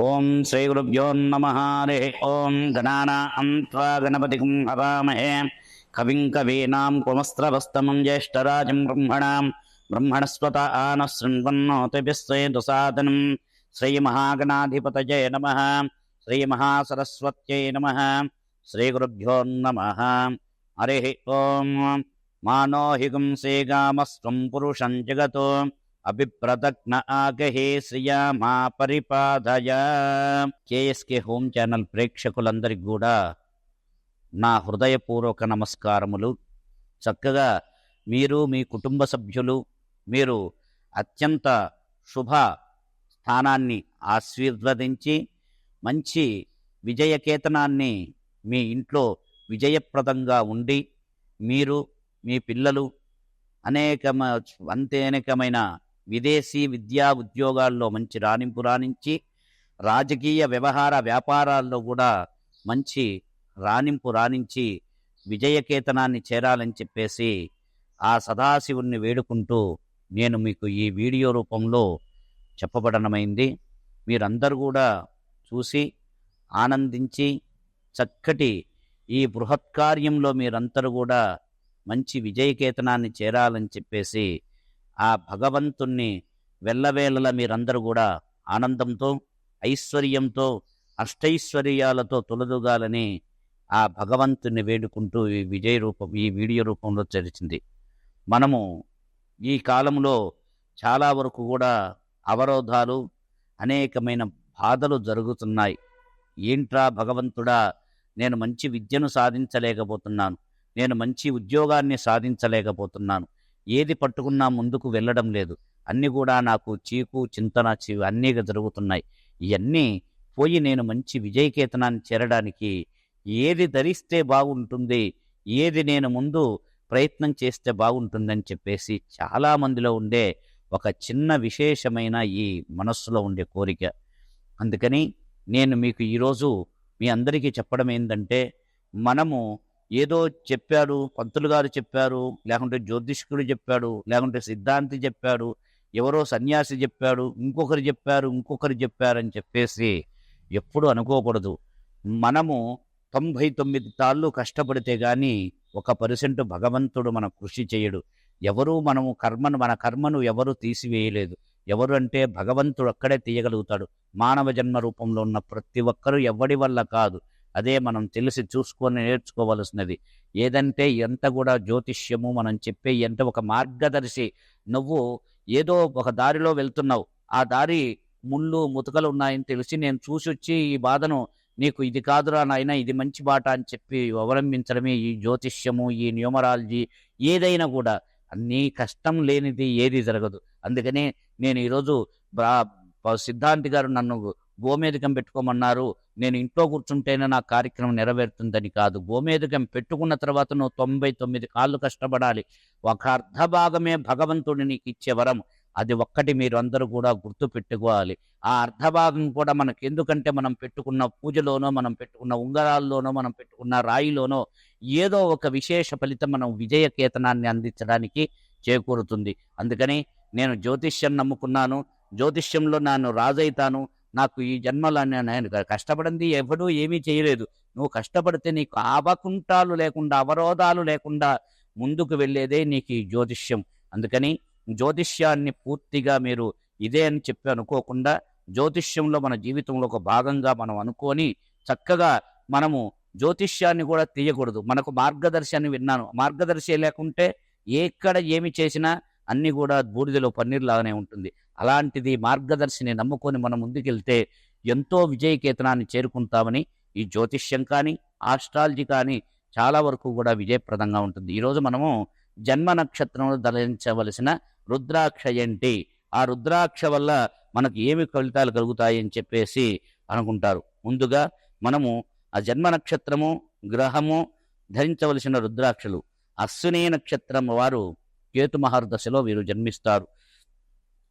ఓం శ్రీ గురుభ్యో నమ హరి ఓం గణానాం త్వా గణపతిం హవామహే. కవిం కవీనాం కుమస్త్రవస్తమం జ్యేష్ఠరాజం బ్రహ్మణాం. బ్రహ్మణస్వత ఆన శృణ్వన్నోతిభిస్సేదు సాదనం శ్రీమహాగణాధిపతయే నమ. శ్రీమహాసరస్వత్యై నమ. శ్రీగురుభ్యో నమ. హరి ఓం. మానోహిగం శ్రీగామస్వం పురుషం జగతో. అభిప్రదగ్న ఆగహే శ్రియా మా పరిపాదయ కేఎస్కే హోమ్ ఛానల్ ప్రేక్షకులందరికీ కూడా నా హృదయపూర్వక నమస్కారములు. చక్కగా మీరు మీ కుటుంబ సభ్యులు మీరు అత్యంత శుభ స్థానాన్ని ఆశీర్వదించి మంచి విజయకేతనాన్ని మీ ఇంట్లో విజయప్రదంగా ఉండి మీరు మీ పిల్లలు అనేకమ అంతేనేకమైన విదేశీ విద్యా ఉద్యోగాల్లో మంచి రాణింపు రాణించి రాజకీయ వ్యవహార వ్యాపారాల్లో కూడా మంచి రాణింపు రాణించి విజయకేతనాన్ని చేరాలని చెప్పేసి ఆ సదాశివుణ్ణి వేడుకుంటూ నేను మీకు ఈ వీడియో రూపంలో చెప్పబడనమైంది. మీరందరూ కూడా చూసి ఆనందించి చక్కటి ఈ బృహత్కార్యంలో మీరందరూ కూడా మంచి విజయకేతనాన్ని చేరాలని చెప్పేసి ఆ భగవంతుణ్ణి వెళ్ళవేళల మీరందరూ కూడా ఆనందంతో ఐశ్వర్యంతో అష్టైశ్వర్యాలతో తొలదుగాలని ఆ భగవంతుని వేడుకుంటూ ఈ విజయ రూపం ఈ వీడియో రూపంలో తెరిచింది మనము ఈ కాలంలో చాలా వరకు కూడా అవరోధాలు అనేకమైన బాధలు జరుగుతున్నాయి. ఏంట్రా భగవంతుడా నేను మంచి విద్యను సాధించలేకపోతున్నాను. నేను మంచి ఉద్యోగాన్ని సాధించలేకపోతున్నాను. ఏది పట్టుకున్నా ముందుకు వెళ్ళడం లేదు. అన్నీ కూడా నాకు చీకు చింతన చీవు అన్నీ జరుగుతున్నాయి. ఇవన్నీ పోయి నేను మంచి విజయకేతనాన్ని చేరడానికి ఏది ధరిస్తే బాగుంటుంది ఏది నేను ముందు ప్రయత్నం చేస్తే బాగుంటుందని చెప్పేసి చాలామందిలో ఉండే ఒక చిన్న విశేషమైన ఈ మనస్సులో ఉండే కోరిక. అందుకని నేను మీకు ఈరోజు మీ అందరికీ చెప్పడం ఏంటంటే మనము ఏదో చెప్పాడు పంతులు గారు చెప్పారు లేకుంటే జ్యోతిష్కుడు చెప్పాడు లేకుంటే సిద్ధాంతి చెప్పాడు ఎవరో సన్యాసి చెప్పాడు ఇంకొకరు చెప్పారు ఇంకొకరు చెప్పారని చెప్పేసి ఎప్పుడు అనుకోకూడదు. మనము తొంభై తొమ్మిది తాళ్ళు కష్టపడితే కానీ ఒక పర్సెంట్ భగవంతుడు మన కృషి చేయడు. ఎవరు మనము కర్మను మన కర్మను ఎవరు తీసివేయలేదు. ఎవరు అంటే భగవంతుడు అక్కడే తీయగలుగుతాడు. మానవ జన్మ రూపంలో ఉన్న ప్రతి ఒక్కరూ ఎవడి వల్ల కాదు. అదే మనం తెలిసి చూసుకొని నేర్చుకోవలసినది. ఏదంటే ఎంత కూడా జ్యోతిష్యము మనం చెప్పే ఎంత ఒక మార్గదర్శి. నువ్వు ఏదో ఒక దారిలో వెళ్తున్నావు. ఆ దారి ముళ్ళు ముతకలు ఉన్నాయని తెలిసి నేను చూసి వచ్చి ఈ బాధను నీకు ఇది కాదురా నాయన ఇది మంచి బాట అని చెప్పి అవలంబించడమే ఈ జ్యోతిష్యము ఈ న్యూమరాలజీ ఏదైనా కూడా. అన్నీ కష్టం లేనిది ఏది జరగదు. అందుకనే నేను ఈరోజు బ్రా- సిద్ధాంతి గారు నన్ను గోమేధికం పెట్టుకోమన్నారు. నేను ఇంట్లో కూర్చుంటేనే నా కార్యక్రమం నెరవేరుతుందని కాదు. గోమేధికం పెట్టుకున్న తర్వాత నువ్వు తొంభై తొమ్మిది కాళ్ళు కష్టపడాలి. ఒక అర్ధ భాగమే భగవంతుడు నీకు ఇచ్చే వరం. అది ఒక్కటి మీరు అందరూ కూడా గుర్తు పెట్టుకోవాలి. ఆ అర్ధభాగం కూడా మనకి ఎందుకంటే మనం పెట్టుకున్న పూజలోనో మనం పెట్టుకున్న ఉంగరాల్లోనో మనం పెట్టుకున్న రాయిలోనో ఏదో ఒక విశేష ఫలితం మనం విజయ కేతనాన్ని అందించడానికి చేకూరుతుంది. అందుకని నేను జ్యోతిష్యం నమ్ముకున్నాను. జ్యోతిష్యంలో నన్ను రాజైతాను. నాకు ఈ జన్మలో నేను కష్టపడింది ఎవడూ ఏమీ చేయలేదు. నువ్వు కష్టపడితే నీకు ఆవకుంటాలు లేకుండా అవరోధాలు లేకుండా ముందుకు వెళ్ళేదే నీకు ఈ జ్యోతిష్యం. అందుకని జ్యోతిష్యాన్ని పూర్తిగా మీరు ఇదే అని చెప్పి అనుకోకుండా జ్యోతిష్యంలో మన జీవితంలో ఒక భాగంగా మనం అనుకొని చక్కగా మనము జ్యోతిష్యాన్ని కూడా తీయకూడదు. మనకు మార్గదర్శిని విన్నాను. మార్గదర్శి లేకుంటే ఎక్కడ ఏమి చేసినా అన్ని కూడా బూడిదలో పన్నీర్ లాగానే ఉంటుంది. అలాంటిది మార్గదర్శిని నమ్ముకొని మనం ముందుకెళ్తే ఎంతో విజయకేతనాన్ని చేరుకుంటామని ఈ జ్యోతిష్యం కానీ ఆస్ట్రాలజీ కానీ చాలా వరకు కూడా విజయప్రదంగా ఉంటుంది. ఈరోజు మనము జన్మ నక్షత్రంలో ధరించవలసిన రుద్రాక్ష ఏంటి? ఆ రుద్రాక్ష వల్ల మనకు ఏమి ఫలితాలు కలుగుతాయి అని చెప్పేసి అనుకుంటారు. ముందుగా మనము ఆ జన్మ నక్షత్రము గ్రహము ధరించవలసిన రుద్రాక్షలు. అశ్విని నక్షత్రం వారు కేతు మహర్దశలో వీరు జన్మిస్తారు.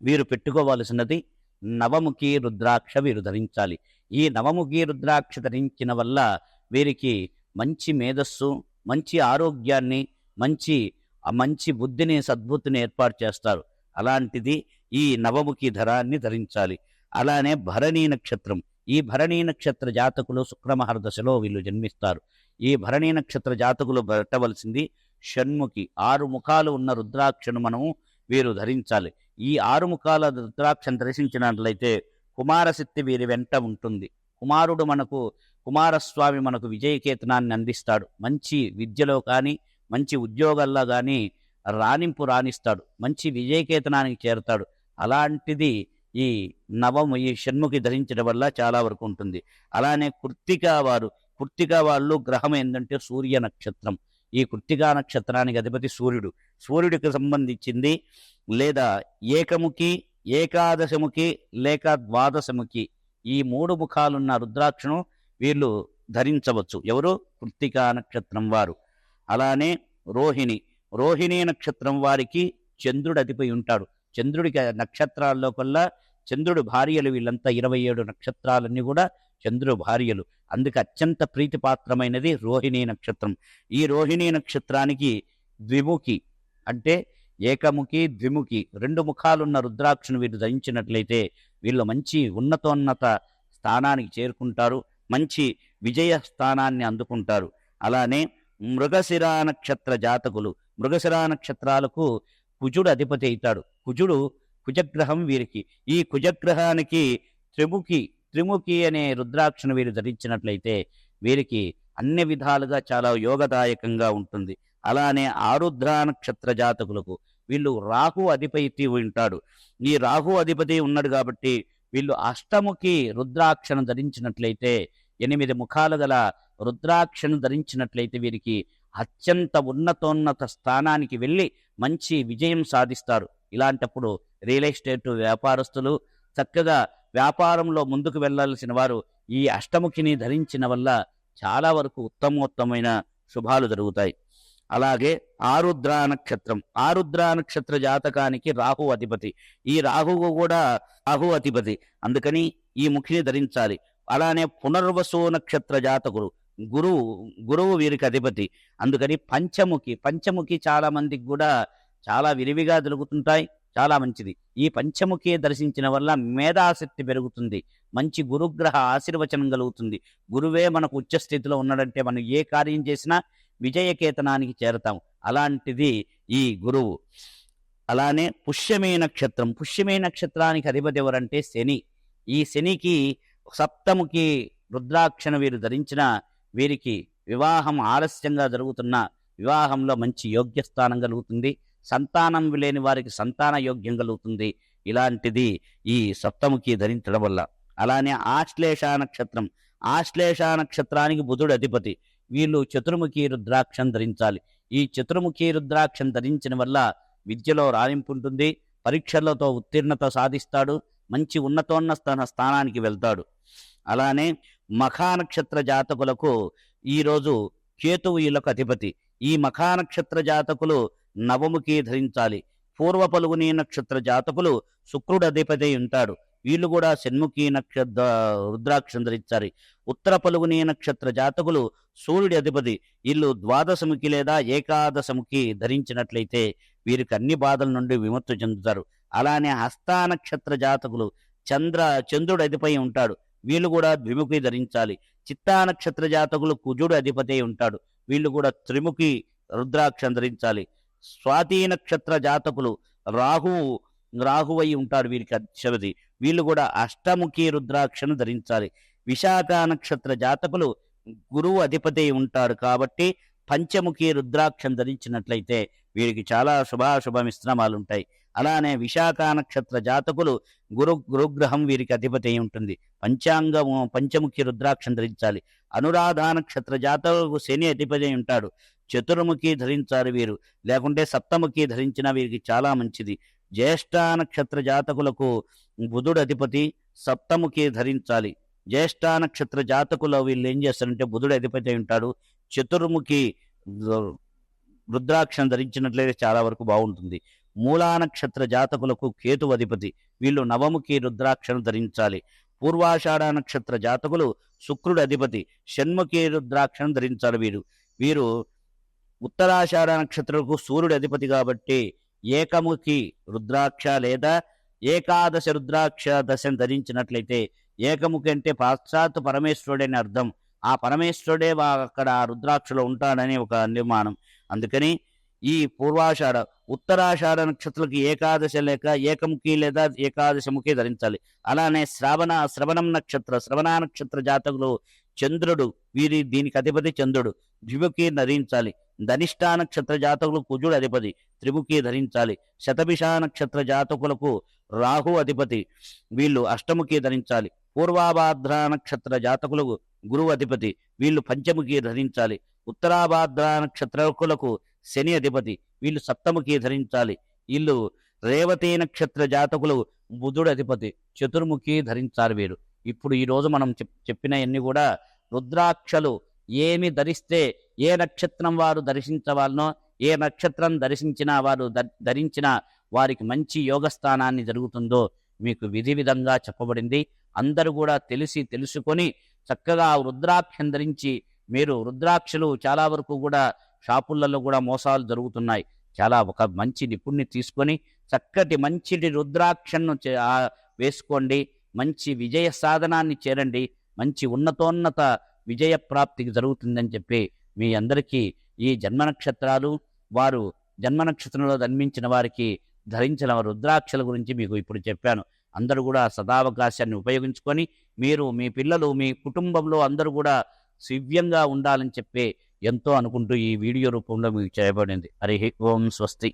వీరు పెట్టుకోవలసినది నవముఖి రుద్రాక్ష వీరు ధరించాలి. ఈ నవముఖి రుద్రాక్ష ధరించిన వల్ల వీరికి మంచి మేధస్సు మంచి ఆరోగ్యాన్ని మంచి మంచి బుద్ధిని సద్బుద్ధిని ఏర్పాటు చేస్తారు. అలాంటిది ఈ నవముఖి ధరాన్ని ధరించాలి. అలానే భరణీ నక్షత్రం. ఈ భరణీ నక్షత్ర జాతకులు శుక్రమహరదశలో వీళ్ళు జన్మిస్తారు. ఈ భరణీ నక్షత్ర జాతకులు పెట్టవలసింది షణ్ముఖి. ఆరు ముఖాలు ఉన్న రుద్రాక్షను మనము వీరు ధరించాలి. ఈ ఆరు ముఖాల రుద్రాక్షను దర్శించినట్లయితే కుమారశక్తి వీరి వెంట ఉంటుంది. కుమారుడు మనకు కుమారస్వామి మనకు విజయకేతనాన్ని అందిస్తాడు. మంచి విద్యలో కానీ మంచి ఉద్యోగాల్లో కానీ రాణింపు రాణిస్తాడు. మంచి విజయకేతనానికి చేరుతాడు. అలాంటిది ఈ నవము ఈ షణ్ముఖి ధరించడం వల్ల చాలా వరకు ఉంటుంది. అలానే కృత్తిక వారు కృత్తిక వాళ్ళు గ్రహం ఏంటంటే సూర్య నక్షత్రం. ఈ కృత్తికా నక్షత్రానికి అధిపతి సూర్యుడు. సూర్యుడికి సంబంధించింది లేదా ఏకముఖి ఏకాదశముఖి లేక ద్వాదశముఖి. ఈ మూడు ముఖాలున్న రుద్రాక్షను వీళ్ళు ధరించవచ్చు. ఎవరు? కృత్తికా నక్షత్రం వారు. అలానే రోహిణి. రోహిణి నక్షత్రం వారికి చంద్రుడు అధిపై ఉంటాడు. చంద్రుడికి నక్షత్రాల్లో కల్లా చంద్రుడు భార్యలు వీళ్ళంతా ఇరవై ఏడు నక్షత్రాలన్నీ కూడా చంద్రుడు భార్యలు. అందుకు అత్యంత ప్రీతిపాత్రమైనది రోహిణీ నక్షత్రం. ఈ రోహిణీ నక్షత్రానికి ద్విముఖి అంటే ఏకముఖి ద్విముఖి రెండు ముఖాలున్న రుద్రాక్షను వీరు ధరించినట్లయితే వీళ్ళు మంచి ఉన్నతోన్నత స్థానానికి చేరుకుంటారు. మంచి విజయ స్థానాన్ని అందుకుంటారు. అలానే మృగశిరా నక్షత్ర జాతకులు. మృగశిరా నక్షత్రాలకు కుజుడు అధిపతి అవుతాడు. కుజుడు కుజగ్రహం వీరికి. ఈ కుజగ్రహానికి త్రిముఖి త్రిముఖి అనే రుద్రాక్షను వీరు ధరించినట్లయితే వీరికి అన్ని విధాలుగా చాలా యోగదాయకంగా ఉంటుంది. అలానే ఆరుద్ర నక్షత్ర జాతకులకు వీళ్ళు రాహు అధిపతి ఉంటాడు. ఈ రాహు అధిపతి ఉన్నాడు కాబట్టి వీళ్ళు అష్టముఖి రుద్రాక్షను ధరించినట్లయితే ఎనిమిది ముఖాలు గల రుద్రాక్షను ధరించినట్లయితే వీరికి అత్యంత ఉన్నతోన్నత స్థానానికి వెళ్ళి మంచి విజయం సాధిస్తారు. ఇలాంటప్పుడు రియల్ ఎస్టేట్ వ్యాపారస్తులు చక్కగా వ్యాపారంలో ముందుకు వెళ్ళాల్సిన వారు ఈ అష్టముఖిని ధరించిన వల్ల చాలా వరకు ఉత్తమోత్తమైన శుభాలు జరుగుతాయి. అలాగే ఆరుద్ర నక్షత్రం. ఆరుద్ర నక్షత్ర జాతకానికి రాహు అధిపతి. ఈ రాహువు కూడా రాహు అధిపతి. అందుకని ఈ ముఖిని ధరించాలి. అలానే పునర్వసు నక్షత్ర జాతకులు గురువు గురువు వీరికి అధిపతి. అందుకని పంచముఖి పంచముఖి చాలా మందికి కూడా చాలా విరివిగా దొరుకుతుంటాయి చాలా మంచిది. ఈ పంచముఖి దర్శించిన వల్ల మేధాశక్తి పెరుగుతుంది. మంచి గురుగ్రహ ఆశీర్వచనం కలుగుతుంది. గురువే మనకు ఉచ్చస్థితిలో ఉన్నాడంటే మనం ఏ కార్యం చేసినా విజయకేతనానికి చేరతాం. అలాంటిది ఈ గురువు. అలానే పుష్యమే నక్షత్రం. పుష్యమే నక్షత్రానికి అధిపతి ఎవరంటే శని. ఈ శనికి సప్తముకి రుద్రాక్షను వీరు ధరించిన వీరికి వివాహం ఆలస్యంగా జరుగుతున్న వివాహంలో మంచి యోగ్య స్థానం కలుగుతుంది. సంతానం లేని వారికి సంతాన యోగ్యం కలుగుతుంది. ఇలాంటిది ఈ సప్తముఖి ధరించడం వల్ల. అలానే ఆశ్లేష నక్షత్రం. ఆశ్లేష నక్షత్రానికి బుధుడు అధిపతి. వీళ్ళు చతుర్ముఖి రుద్రాక్షం ధరించాలి. ఈ చతుర్ముఖి రుద్రాక్షం ధరించిన వల్ల విద్యలో రాణింపు ఉంటుంది. పరీక్షలతో ఉత్తీర్ణత సాధిస్తాడు. మంచి ఉన్నతోన్నత స్థానానికి వెళ్తాడు. అలానే మఖానక్షత్ర జాతకులకు ఈరోజు కేతువు వీళ్ళకు అధిపతి. ఈ మఖానక్షత్ర జాతకులు నవముఖి ధరించాలి. పూర్వ పలుగుని నక్షత్ర జాతకులు శుక్రుడు అధిపతి ఉంటాడు వీళ్ళు కూడా షణ్ముఖి నక్షత్ర రుద్రాక్షం ధరించాలి ఉత్తర పలుగుని నక్షత్ర జాతకులు సూర్యుడి అధిపతి వీళ్ళు ద్వాదశముఖి లేదా ఏకాదశముఖి ధరించినట్లయితే వీరికి అన్ని బాధల నుండి విముక్తి చెందుతారు. అలానే హస్తా నక్షత్ర జాతకులు చంద్ర చంద్రుడు అధిపై ఉంటాడు. వీళ్ళు కూడా ద్విముఖి ధరించాలి. చిత్తా నక్షత్ర జాతకులు కుజుడు అధిపతి ఉంటాడు. వీళ్ళు కూడా త్రిముఖి రుద్రాక్షం ధరించాలి స్వాతి నక్షత్ర జాతకులు రాహువు రాహువై ఉంటాడు వీరికి అధిపతి వీళ్ళు కూడా అష్టముఖి రుద్రాక్షను ధరించాలి. విశాఖ నక్షత్ర జాతకులు గురువు అధిపతి ఉంటారు కాబట్టి పంచముఖి రుద్రాక్షం ధరించినట్లయితే వీరికి చాలా శుభాశుభ మిశ్రమాలు ఉంటాయి అలానే విశాఖ నక్షత్ర జాతకులు గురు గురుగ్రహం వీరికి అధిపతి ఉంటుంది. పంచాంగము పంచముఖి రుద్రాక్షం ధరించాలి. అనురాధ నక్షత్ర జాతకులకు శని అధిపతి ఉంటాడు. చతుర్ముఖి ధరించాలి వీరు. లేకుంటే సప్తముఖి ధరించిన వీరికి చాలా మంచిది. జ్యేష్ఠ నక్షత్ర జాతకులకు బుధుడు అధిపతి సప్తముఖి ధరించాలి. జ్యేష్ఠ నక్షత్ర జాతకులు వీళ్ళు ఏం చేస్తారంటే బుధుడు అధిపతి ఉంటాడు. చతుర్ముఖి రుద్రాక్షం ధరించినట్లయితే చాలా వరకు బాగుంటుంది. మూలా నక్షత్ర జాతకులకు కేతు అధిపతి. వీళ్ళు నవముఖి రుద్రాక్షను ధరించాలి. పూర్వాషాఢ నక్షత్ర జాతకులు శుక్రుడు అధిపతి. షణ్ముఖి రుద్రాక్షను ధరించాలి వీరు. వీరు ఉత్తరాషాఢ నక్షత్రకు సూర్యుడు అధిపతి కాబట్టి ఏకముఖి రుద్రాక్ష లేదా ఏకాదశ రుద్రాక్ష దశను ధరించినట్లయితే ఏకముఖి అంటే పాశ్చాత్ పరమేశ్వరుడు అని అర్థం. ఆ పరమేశ్వరుడే వా- అక్కడ ఆ రుద్రాక్షలో ఉంటాడని ఒక నిర్మాణం. అందుకని ఈ పూర్వాషాఢ ఉత్తరాషాఢ నక్షత్రాలకి ఏకాదశి లేక ఏకముఖి లేదా ఏకాదశముఖి ధరించాలి. అలానే శ్రావణ శ్రవణం నక్షత్ర శ్రవణ నక్షత్ర జాతకులు చంద్రుడు వీరి దీనికి అధిపతి చంద్రుడు ద్విముఖి ధరించాలి. ధనిష్టా నక్షత్ర జాతకులు కుజుడు అధిపతి త్రిముఖి ధరించాలి. శతభిష నక్షత్ర జాతకులకు రాహు అధిపతి వీళ్ళు అష్టముఖి ధరించాలి. పూర్వాభాద్ర నక్షత్ర జాతకులకు గురువు అధిపతి వీళ్ళు పంచముఖి ధరించాలి. ఉత్తరాభాద్ర నక్షత్రకులకు శని అధిపతి. వీళ్ళు సప్తముఖి ధరించాలి. వీళ్ళు రేవతి నక్షత్ర జాతకులు బుధుడు అధిపతి. చతుర్ముఖి ధరించాలి వీరు ఇప్పుడు ఈరోజు మనం చెప్- చెప్పినవన్నీ కూడా రుద్రాక్షలు ఏమి ధరిస్తే ఏ నక్షత్రం వారు దర్శించవాలనో ఏ నక్షత్రం దర్శించినా వారు ధరించినా వారికి మంచి యోగస్థానాన్ని జరుగుతుందో మీకు విధి విధంగా చెప్పబడింది. అందరూ కూడా తెలిసి తెలుసుకొని చక్కగా రుద్రాక్షం ధరించి మీరు రుద్రాక్షలు చాలా వరకు కూడా షాపులలో కూడా మోసాలు జరుగుతున్నాయి. చాలా ఒక మంచి నిపుణ్ణి తీసుకొని చక్కటి మంచిటి రుద్రాక్షను చే- వేసుకోండి. మంచి విజయ సాధనాన్ని చేరండి. మంచి ఉన్నతోన్నత విజయ ప్రాప్తికి జరుగుతుందని చెప్పి మీ అందరికీ ఈ జన్మ నక్షత్రాలు వారు జన్మ నక్షత్రంలో జన్మించిన వారికి ధరించిన రుద్రాక్షల గురించి మీకు ఇప్పుడు చెప్పాను. అందరూ కూడా సదావకాశాన్ని ఉపయోగించుకొని మీరు మీ పిల్లలు మీ కుటుంబంలో అందరూ కూడా సివ్యంగా ఉండాలని చెప్పే ఎంతో అనుకుంటూ ఈ వీడియో రూపంలో మీకు చేయబడింది. హరి ఓం స్వస్తి.